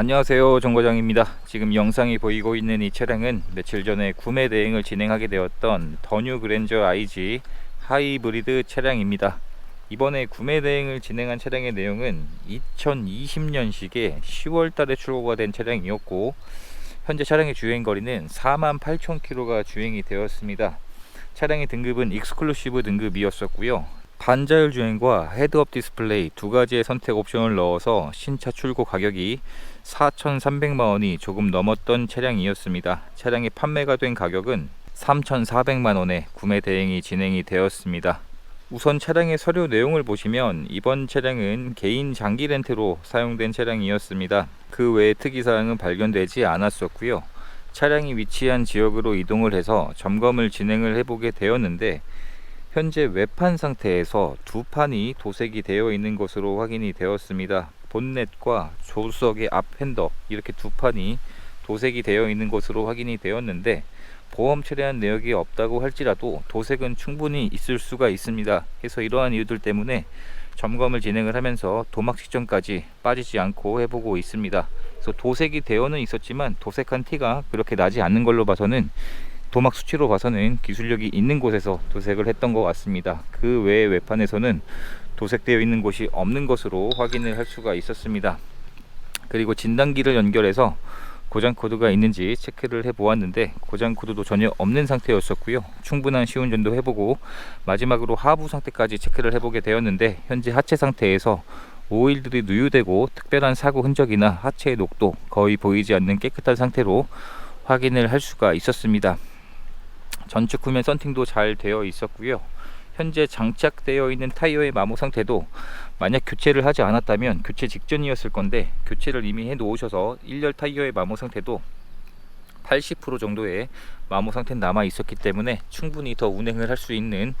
안녕하세요 정과장입니다. 지금 영상이 보이고 있는 이 차량은 며칠 전에 구매 대행을 진행하게 되었던 더뉴 그랜저 IG 하이브리드 차량입니다. 이번에 구매 대행을 진행한 차량의 내용은 2020년식의 10월 달에 출고가 된 차량이었고 현재 차량의 주행 거리는 48,000km가 주행이 되었습니다. 차량의 등급은 익스클루시브 등급이었었고요. 반자율 주행과 헤드업 디스플레이 두 가지의 선택 옵션을 넣어서 신차 출고 가격이 4,300만 원이 조금 넘었던 차량이었습니다. 차량이 판매가 된 가격은 3,400만 원에 구매 대행이 진행이 되었습니다. 우선 차량의 서류 내용을 보시면 이번 차량은 개인 장기 렌트로 사용된 차량이었습니다. 그 외에 특이 사항은 발견되지 않았었고요. 차량이 위치한 지역으로 이동을 해서 점검을 진행을 해보게 되었는데 현재 외판 상태에서 두 판이 도색이 되어 있는 것으로 확인이 되었습니다. 본넷과 조수석의 앞 핸더 이렇게 두 판이 도색이 되어 있는 것으로 확인이 되었는데 보험 처리한 내역이 없다고 할지라도 도색은 충분히 있을 수가 있습니다. 그래서 이러한 이유들 때문에 점검을 진행을 하면서 도막 직전까지 빠지지 않고 해보고 있습니다. 그래서 도색이 되어는 있었지만 도색한 티가 그렇게 나지 않는 걸로 봐서는 도막 수치로 봐서는 기술력이 있는 곳에서 도색을 했던 것 같습니다. 그 외의 외판에서는 도색되어 있는 곳이 없는 것으로 확인을 할 수가 있었습니다. 그리고 진단기를 연결해서 고장 코드가 있는지 체크를 해 보았는데 고장 코드도 전혀 없는 상태였었고요. 충분한 시운전도 해보고 마지막으로 하부 상태까지 체크를 해보게 되었는데 현재 하체 상태에서 오일들이 누유되고 특별한 사고 흔적이나 하체의 녹도 거의 보이지 않는 깨끗한 상태로 확인을 할 수가 있었습니다. 전축 후면 썬팅도 잘 되어 있었고요. 현재 장착되어 있는 타이어의 마모 상태도 만약 교체를 하지 않았다면 교체 직전이었을 건데 교체를 이미 해 놓으셔서 1열 타이어의 마모 상태도 80% 정도의 마모 상태는 남아 있었기 때문에 충분히 더 운행을 할 수 있는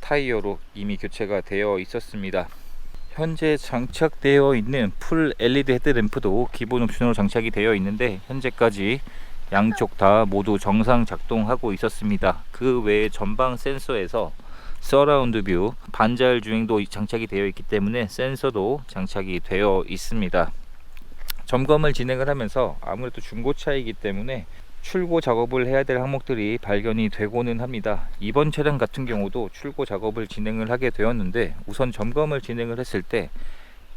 타이어로 이미 교체가 되어 있었습니다. 현재 장착되어 있는 풀 LED 헤드램프도 기본 옵션으로 장착이 되어 있는데 현재까지 양쪽 다 모두 정상 작동하고 있었습니다. 그 외에 전방 센서에서 서라운드 뷰 반자율 주행도 장착이 되어 있기 때문에 센서도 장착이 되어 있습니다. 점검을 진행을 하면서 아무래도 중고차이기 때문에 출고 작업을 해야 될 항목들이 발견이 되고는 합니다. 이번 차량 같은 경우도 출고 작업을 진행을 하게 되었는데 우선 점검을 진행을 했을 때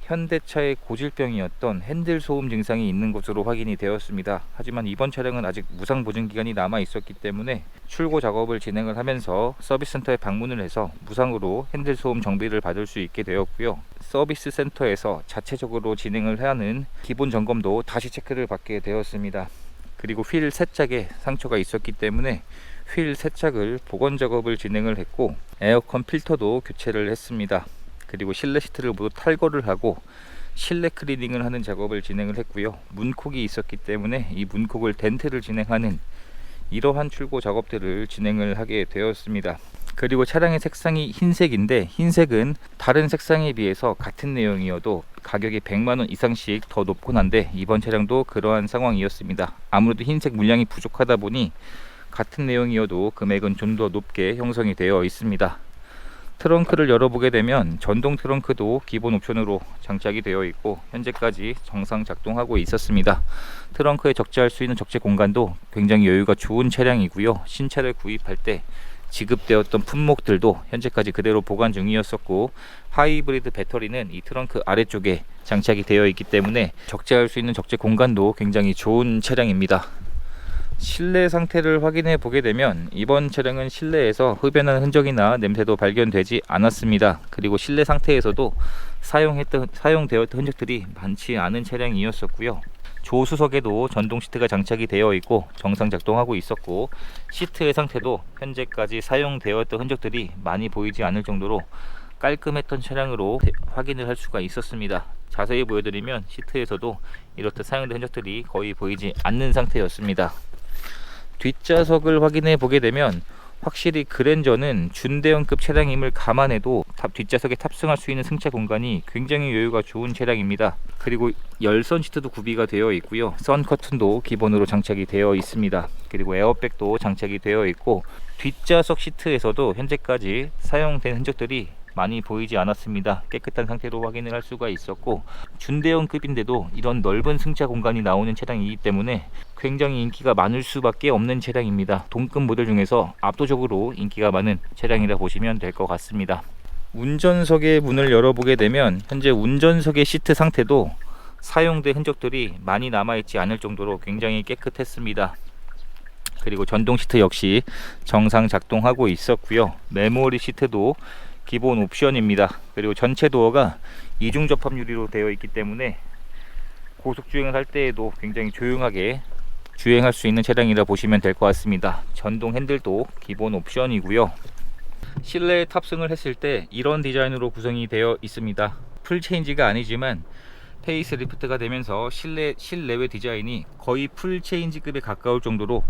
현대차의 고질병이었던 핸들 소음 증상이 있는 것으로 확인이 되었습니다. 하지만 이번 차량은 아직 무상 보증 기간이 남아 있었기 때문에 출고 작업을 진행을 하면서 서비스 센터에 방문을 해서 무상으로 핸들 소음 정비를 받을 수 있게 되었고요. 서비스 센터에서 자체적으로 진행을 하는 기본 점검도 다시 체크를 받게 되었습니다. 그리고 휠 세짝에 상처가 있었기 때문에 휠 세짝을 복원 작업을 진행을 했고 에어컨 필터도 교체를 했습니다. 그리고 실내 시트를 모두 탈거를 하고 실내 클리닝을 하는 작업을 진행을 했고요. 문콕이 있었기 때문에 이 문콕을 덴트를 진행하는 이러한 출고 작업들을 진행을 하게 되었습니다. 그리고 차량의 색상이 흰색인데 흰색은 다른 색상에 비해서 같은 내용이어도 가격이 100만 원 이상씩 더 높곤 한데 이번 차량도 그러한 상황이었습니다. 아무래도 흰색 물량이 부족하다 보니 같은 내용이어도 금액은 좀 더 높게 형성이 되어 있습니다. 트렁크를 열어보게 되면 전동 트렁크도 기본 옵션으로 장착이 되어 있고 현재까지 정상 작동하고 있었습니다. 트렁크에 적재할 수 있는 적재 공간도 굉장히 여유가 좋은 차량이고요. 신차를 구입할 때 지급되었던 품목들도 현재까지 그대로 보관 중이었었고 하이브리드 배터리는 이 트렁크 아래쪽에 장착이 되어 있기 때문에 적재할 수 있는 적재 공간도 굉장히 좋은 차량입니다. 실내 상태를 확인해 보게 되면 이번 차량은 실내에서 흡연한 흔적이나 냄새도 발견되지 않았습니다. 그리고 실내 상태에서도 사용했던 사용되었던 흔적들이 많지 않은 차량이었었고요. 조수석에도 전동 시트가 장착이 되어 있고 정상 작동하고 있었고 시트의 상태도 현재까지 사용되었던 흔적들이 많이 보이지 않을 정도로 깔끔했던 차량으로 확인을 할 수가 있었습니다. 자세히 보여드리면 시트에서도 이렇듯 사용된 흔적들이 거의 보이지 않는 상태였습니다. 뒷좌석을 확인해 보게 되면 확실히 그랜저는 준대형급 차량임을 감안해도 탑 뒷좌석에 탑승할 수 있는 승차 공간이 굉장히 여유가 좋은 차량입니다. 그리고 열선 시트도 구비가 되어 있고요. 선 커튼도 기본으로 장착이 되어 있습니다. 그리고 에어백도 장착이 되어 있고 뒷좌석 시트에서도 현재까지 사용된 흔적들이 많이 보이지 않았습니다. 깨끗한 상태로 확인을 할 수가 있었고 준대형 급인데도 이런 넓은 승차 공간이 나오는 차량이기 때문에 굉장히 인기가 많을 수밖에 없는 차량입니다. 동급 모델 중에서 압도적으로 인기가 많은 차량이라 보시면 될 것 같습니다. 운전석의 문을 열어보게 되면 현재 운전석의 시트 상태도 사용된 흔적들이 많이 남아있지 않을 정도로 굉장히 깨끗했습니다. 그리고 전동 시트 역시 정상 작동하고 있었고요. 메모리 시트도 기본 옵션입니다. 그리고 전체 도어가 이중 접합 유리로 되어 있기 때문에 고속 주행을 할 때에도 굉장히 조용하게 주행할 수 있는 차량이라 보시면 될 것 같습니다. 전동 핸들도 기본 옵션이고요. 실내에 탑승을 했을 때 이런 디자인으로 구성이 되어 있습니다. 풀 체인지가 아니지만 페이스 리프트가 되면서 실내 실내외 디자인이 거의 풀 체인지급에 가까울 정도로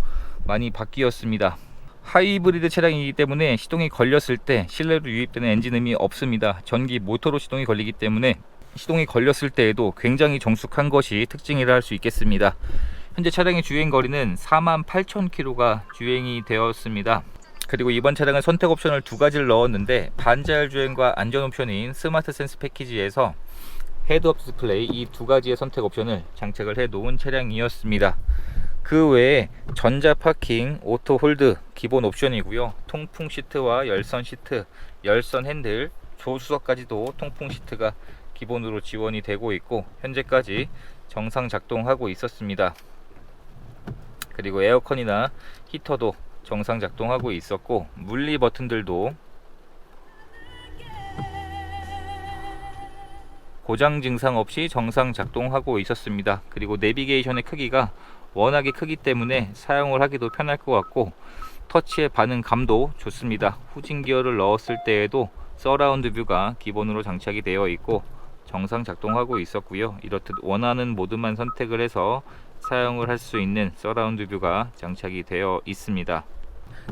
많이 바뀌었습니다. 하이브리드 차량이기 때문에 시동이 걸렸을 때 실내로 유입되는 엔진음이 없습니다. 전기 모터로 시동이 걸리기 때문에 시동이 걸렸을 때에도 굉장히 정숙한 것이 특징이라 할 수 있겠습니다. 현재 차량의 주행 거리는 48,000km가 주행이 되었습니다. 그리고 이번 차량은 선택 옵션을 두 가지를 넣었는데 반자율 주행과 안전 옵션인 스마트 센스 패키지에서 헤드업 디스플레이 이 두 가지의 선택 옵션을 장착을 해 놓은 차량이었습니다. 그 외에 전자 파킹, 오토 홀드 기본 옵션이고요. 통풍 시트와 열선 시트, 열선 핸들, 조수석까지도 통풍 시트가 기본으로 지원이 되고 있고 현재까지 정상 작동하고 있었습니다. 그리고 에어컨이나 히터도 정상 작동하고 있었고 물리 버튼들도 고장 증상 없이 정상 작동하고 있었습니다. 그리고 내비게이션의 크기가 워낙에 크기 때문에 사용을 하기도 편할 것 같고 터치의 반응 감도 좋습니다. 후진 기어를 넣었을 때에도 서라운드 뷰가 기본으로 장착이 되어 있고 정상 작동하고 있었고요. 이렇듯 원하는 모드만 선택을 해서 사용을 할 수 있는 서라운드 뷰가 장착이 되어 있습니다.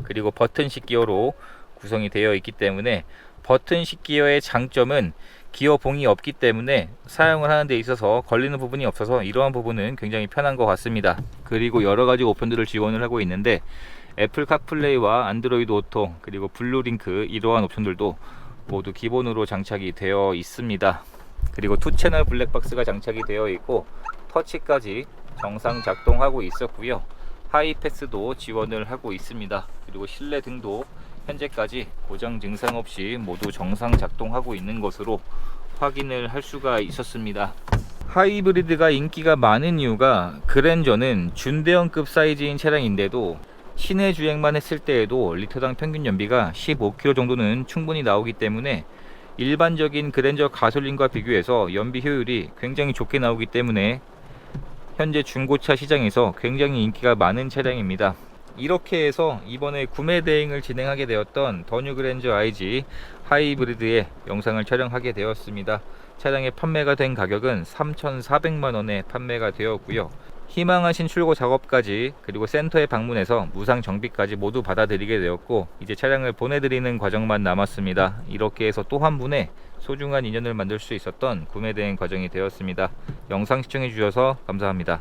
그리고 버튼식 기어로 구성이 되어 있기 때문에 버튼식 기어의 장점은 기어 봉이 없기 때문에 사용을 하는 데 있어서 걸리는 부분이 없어서 이러한 부분은 굉장히 편한 것 같습니다. 그리고 여러 가지 옵션들을 지원을 하고 있는데 애플 카플레이와 안드로이드 오토 그리고 블루링크 이러한 옵션들도 모두 기본으로 장착이 되어 있습니다. 그리고 투 채널 블랙박스가 장착이 되어 있고 터치까지 정상 작동하고 있었고요. 하이패스도 지원을 하고 있습니다. 그리고 실내 등도 현재까지 고장 증상 없이 모두 정상 작동하고 있는 것으로 확인을 할 수가 있었습니다. 하이브리드가 인기가 많은 이유가 그랜저는 준대형급 사이즈인 차량인데도 시내 주행만 했을 때에도 리터당 평균 연비가 15km 정도는 충분히 나오기 때문에 일반적인 그랜저 가솔린과 비교해서 연비 효율이 굉장히 좋게 나오기 때문에 현재 중고차 시장에서 굉장히 인기가 많은 차량입니다. 이렇게 해서 이번에 구매 대행을 진행하게 되었던 더 뉴 그랜저 IG 하이브리드의 영상을 촬영하게 되었습니다. 차량의 판매가 된 가격은 3,400만 원에 판매가 되었고요. 희망하신 출고 작업까지 그리고 센터에 방문해서 무상 정비까지 모두 받아들이게 되었고 이제 차량을 보내드리는 과정만 남았습니다. 이렇게 해서 또 한 분의 소중한 인연을 만들 수 있었던 구매 대행 과정이 되었습니다. 영상 시청해 주셔서 감사합니다.